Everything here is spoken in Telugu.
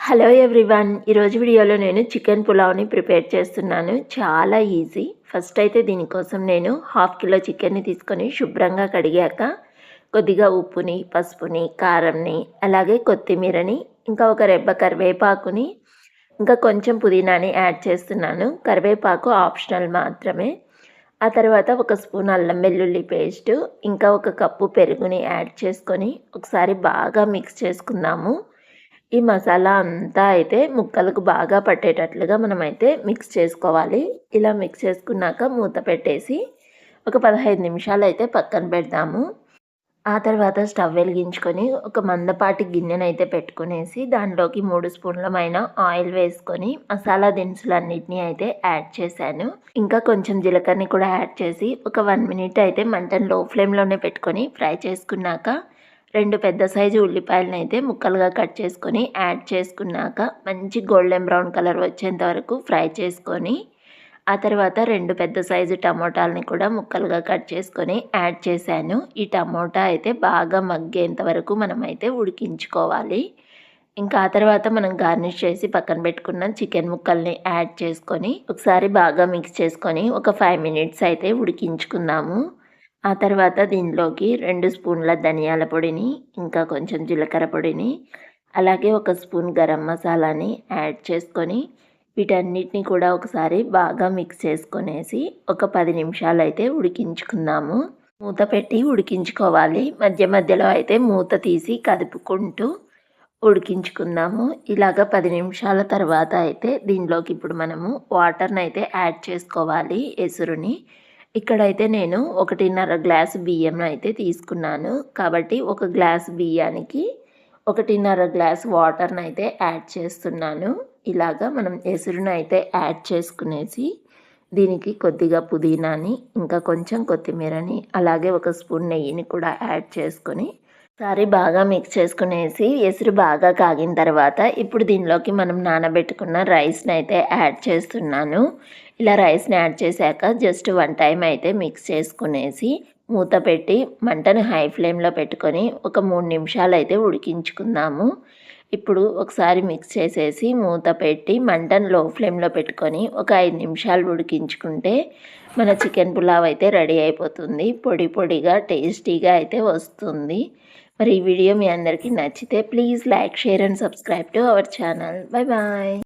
Hello everyone. ఈరోజు వీడియోలో నేను చికెన్ పులావ్ని ప్రిపేర్ చేస్తున్నాను. చాలా ఈజీ. ఫస్ట్ అయితే దీనికోసం నేను హాఫ్ కిలో చికెన్ని తీసుకొని శుభ్రంగా కడిగాక కొద్దిగా ఉప్పుని పసుపుని కారంని అలాగే కొత్తిమీరని ఇంకా ఒక రెబ్బ కరివేపాకుని ఇంకా కొంచెం పుదీనాని యాడ్ చేస్తున్నాను. కరివేపాకు ఆప్షనల్ మాత్రమే. ఆ తర్వాత ఒక స్పూన్ అల్లం వెల్లుల్లి పేస్టు ఇంకా ఒక కప్పు పెరుగుని యాడ్ చేసుకొని ఒకసారి బాగా మిక్స్ చేసుకుందాము. ఈ మసాలా అంతా అయితే ముక్కలకు బాగా పట్టేటట్లుగా మనమైతే మిక్స్ చేసుకోవాలి. ఇలా మిక్స్ చేసుకున్నాక మూత పెట్టేసి ఒక పదహైదు నిమిషాలు అయితే పక్కన పెడదాము ఆ తర్వాత స్టవ్ వెలిగించుకొని ఒక మందపాటి గిన్నెనైతే పెట్టుకునేసి దానిలోకి మూడు స్పూన్లమైన ఆయిల్ వేసుకొని మసాలా దినుసులన్నిటినీ అయితే యాడ్ చేశాను. ఇంకా కొంచెం జీలకర్రని కూడా యాడ్ చేసి ఒక వన్ మినిట్ అయితే మంటను లో ఫ్లేమ్లోనే పెట్టుకొని ఫ్రై చేసుకున్నాక రెండు పెద్ద సైజు ఉల్లిపాయలను అయితే ముక్కలుగా కట్ చేసుకొని యాడ్ చేసుకున్నాక మంచి గోల్డెన్ బ్రౌన్ కలర్ వచ్చేంత వరకు ఫ్రై చేసుకొని ఆ తర్వాత రెండు పెద్ద సైజు టమోటాలని కూడా ముక్కలుగా కట్ చేసుకొని యాడ్ చేశాను. ఈ టమోటా అయితే బాగా మగ్గేంత వరకు మనమైతే ఉడికించుకోవాలి. ఇంకా ఆ తర్వాత మనం గార్నిష్ చేసి పక్కన పెట్టుకున్న చికెన్ ముక్కల్ని యాడ్ చేసుకొని ఒకసారి బాగా మిక్స్ చేసుకొని ఒక ఫైవ్ మినిట్స్ అయితే ఉడికించుకుందాము ఆ తర్వాత దీనిలోకి రెండు స్పూన్ల ధనియాల పొడిని ఇంకా కొంచెం జీలకర్ర పొడిని అలాగే ఒక స్పూన్ గరం మసాలాని యాడ్ చేసుకొని వీటన్నిటిని కూడా ఒకసారి బాగా మిక్స్ చేసుకొనేసి ఒక పది నిమిషాలు అయితే ఉడికించుకుందాము. మూత పెట్టి ఉడికించుకోవాలి. మధ్య మధ్యలో అయితే మూత తీసి కదుపుకుంటూ ఉడికించుకుందాము. ఇలాగ పది నిమిషాల తర్వాత అయితే దీనిలోకి ఇప్పుడు మనము వాటర్ని అయితే యాడ్ చేసుకోవాలి ఎసురుని. ఇక్కడైతే నేను ఒకటిన్నర గ్లాస్ బియ్యం అయితే తీసుకున్నాను. కాబట్టి ఒక గ్లాస్ బియ్యానికి ఒకటిన్నర గ్లాస్ వాటర్ని అయితే యాడ్ చేస్తున్నాను. ఇలాగా మనం ఎసురును అయితే యాడ్ చేసుకునేసి దీనికి కొద్దిగా పుదీనాని ఇంకా కొంచెం కొత్తిమీరని అలాగే ఒక స్పూన్ నెయ్యిని కూడా యాడ్ చేసుకొని ఒకసారి బాగా మిక్స్ చేసుకునేసి ఎసురు బాగా కాగిన తర్వాత ఇప్పుడు దీనిలోకి మనం నానబెట్టుకున్న రైస్ని అయితే యాడ్ చేస్తున్నాను. ఇలా రైస్ని యాడ్ చేశాక జస్ట్ వన్ టైం అయితే మిక్స్ చేసుకునేసి మూత పెట్టి మంటను హై ఫ్లేమ్లో పెట్టుకొని ఒక మూడు నిమిషాలు అయితే ఉడికించుకుందాము. ఇప్పుడు ఒకసారి మిక్స్ చేసేసి మూత పెట్టి మంటను లో ఫ్లేమ్లో పెట్టుకొని ఒక ఐదు నిమిషాలు ఉడికించుకుంటే మన చికెన్ పులావ్ అయితే రెడీ అయిపోతుంది. పొడి పొడిగా టేస్టీగా అయితే వస్తుంది. మరి ఈ వీడియో మీ అందరికీ నచ్చితే please like share and subscribe to our channel bye bye